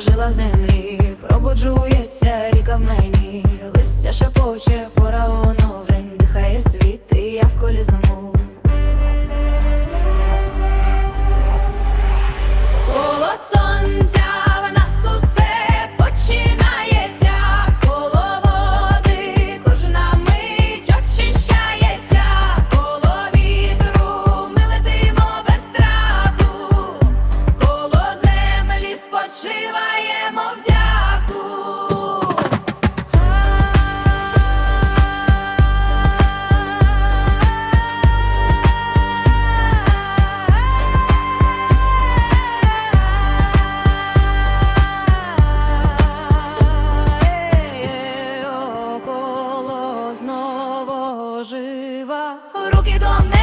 жила землі, пробуджується ріка в мені, листя шепоче пора оновлю. ожива, руки до неба.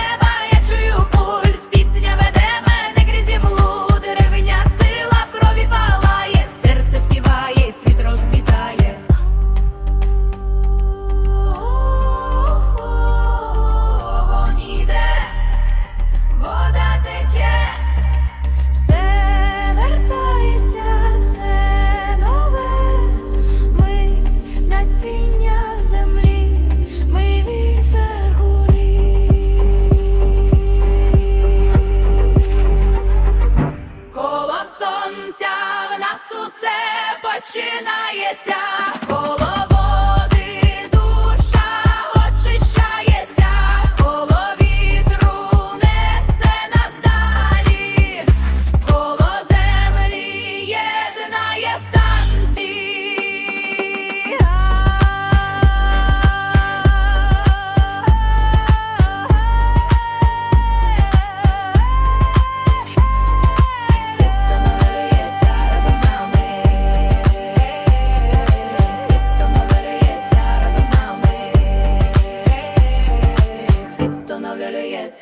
Все починається коло.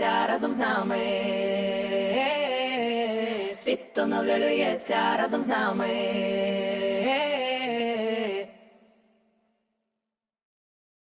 оновлюється разом з нами. Світ оновлюється разом з нами.